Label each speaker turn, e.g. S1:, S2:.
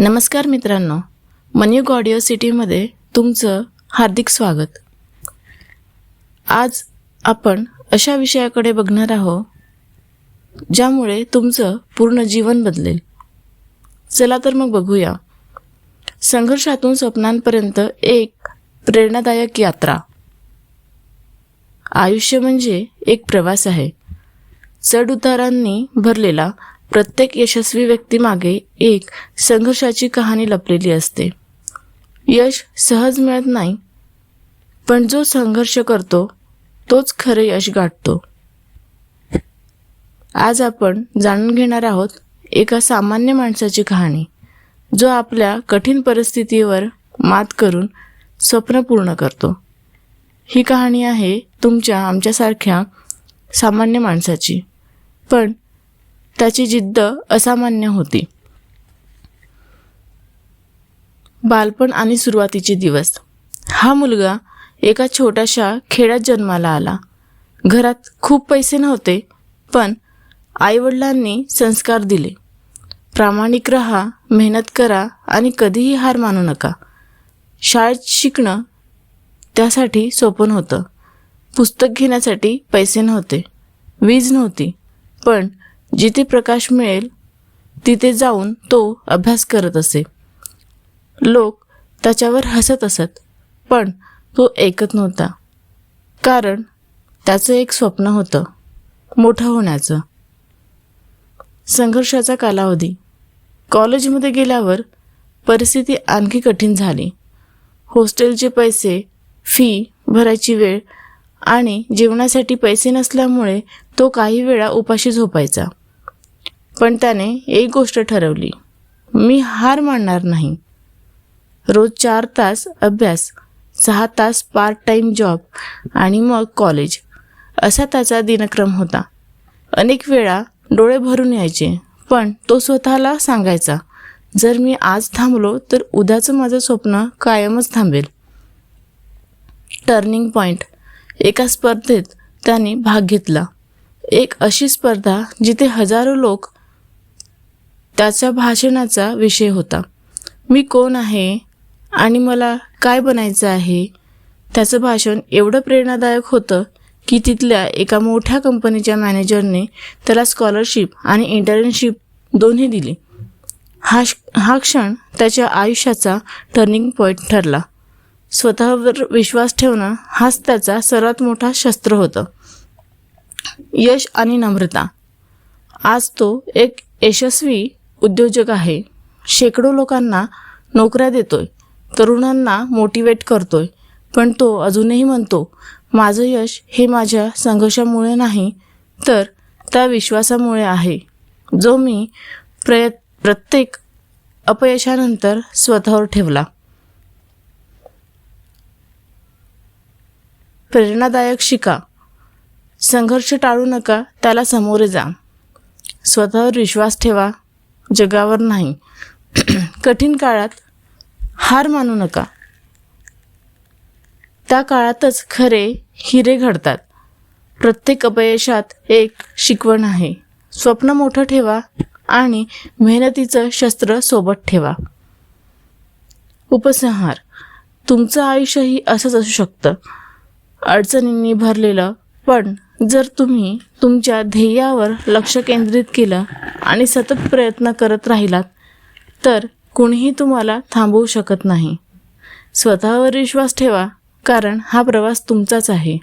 S1: नमस्कार मित्रांनो मन्युक ऑडिओ सिटीमध्ये तुमचं हार्दिक स्वागत. आज आपण अशा विषयाकडे बघणार आहोत ज्यामुळे तुमचं पूर्ण जीवन बदलेल. चला तर मग बघूया. संघर्षातून स्वप्नांपर्यंत एक प्रेरणादायक यात्रा. आयुष्य म्हणजे एक प्रवास आहे. चढउतारांनी भरलेला प्रत्येक यशस्वी व्यक्तीमागे एक संघर्षाची कहाणी लपलेली असते. यश सहज मिळत नाही पण जो संघर्ष करतो तोच खरे यश गाठतो. आज आपण जाणून घेणार आहोत एका सामान्य माणसाची कहाणी जो आपल्या कठीण परिस्थितीवर मात करून स्वप्न पूर्ण करतो. ही कहाणी आहे तुमच्या आमच्यासारख्या सामान्य माणसाची. पण त्याची जिद्द असामान्य होती. बालपण आणि सुरुवातीचे दिवस. हा मुलगा एका छोट्याशा खेड्यात जन्माला आला. घरात खूप पैसे नव्हते पण आईवडिलांनी संस्कार दिले. प्रामाणिक रहा मेहनत करा आणि कधीही हार मानू नका. शाळेत शिकणं त्यासाठी सोपं होतं पुस्तक घेण्यासाठी पैसे नव्हते. वीज नव्हती पण जिथे प्रकाश मिळेल तिथे जाऊन तो अभ्यास करत असे. लोक त्याच्यावर हसत असत पण तो ऐकत नव्हता. कारण त्याचं एक स्वप्न होतं मोठं होण्याचं. संघर्षाचा कालावधी. कॉलेजमध्ये गेल्यावर परिस्थिती आणखी कठीण झाली. हॉस्टेलचे पैसे फी भरायची वेळ आणि जेवणासाठी पैसे नसल्यामुळे तो काही वेळा उपाशी झोपायचा. पण त्याने एक गोष्ट ठरवली. मी हार मानणार नाही. रोज चार तास अभ्यास सहा तास पार्ट टाईम जॉब आणि मग कॉलेज असा त्याचा दिनक्रम होता. अनेक वेळा डोळे भरून यायचे पण तो स्वतःला सांगायचा जर मी आज थांबलो तर उद्याचं माझं स्वप्न कायमच थांबेल. टर्निंग पॉईंट एका स्पर्धेत त्याने भाग घेतला. एक अशी स्पर्धा जिथे हजारो लोक त्याच्या भाषणाचा विषय होता. मी कोण आहे? आणि मला काय बनायचं आहे? त्याचं भाषण एवढं प्रेरणादायक होतं की तिथल्या एका मोठ्या कंपनीच्या मॅनेजरने त्याला स्कॉलरशिप आणि इंटर्नशिप दोन्ही दिली. हा श- हा क्षण त्याच्या आयुष्याचा टर्निंग पॉईंट ठरला. स्वतःवर विश्वास ठेवणं हाच त्याचा सर्वात मोठा शस्त्र होतं. यश आणि नम्रता. आज तो एक यशस्वी उद्योजक आहे. शेकडो लोकांना नोकऱ्या देतोय. तरुणांना मोटिवेट करतोय. पण तो अजूनही म्हणतो माझं यश हे माझ्या संघर्षामुळे नाही तर त्या विश्वासामुळे आहे. जो मी प्रयत् प्रत्येक अपयशानंतर स्वतःवर ठेवला. प्रेरणादायक शिका. संघर्ष टाळू नका त्याला सामोरे जा. स्वतःवर विश्वास ठेवा. जगावर नाही. कठीण काळात हार मानू नका. त्या काळातच खरे हिरे घडतात. प्रत्येक अपयशात एक शिकवण आहे. स्वप्न मोठं ठेवा आणि मेहनतीचं शस्त्र सोबत ठेवा. उपसंहार. तुमचं आयुष्यही असंच असू शकतं. अडचणींनी भरलेलं पण जर तुम्ही तुमच्या ध्येयावर लक्ष केंद्रित केलं आणि सतत प्रयत्न करत राहिलात तर कुणीही तुम्हाला थांबवू शकत नाही. स्वतःवर विश्वास ठेवा कारण हा प्रवास तुमचाच आहे.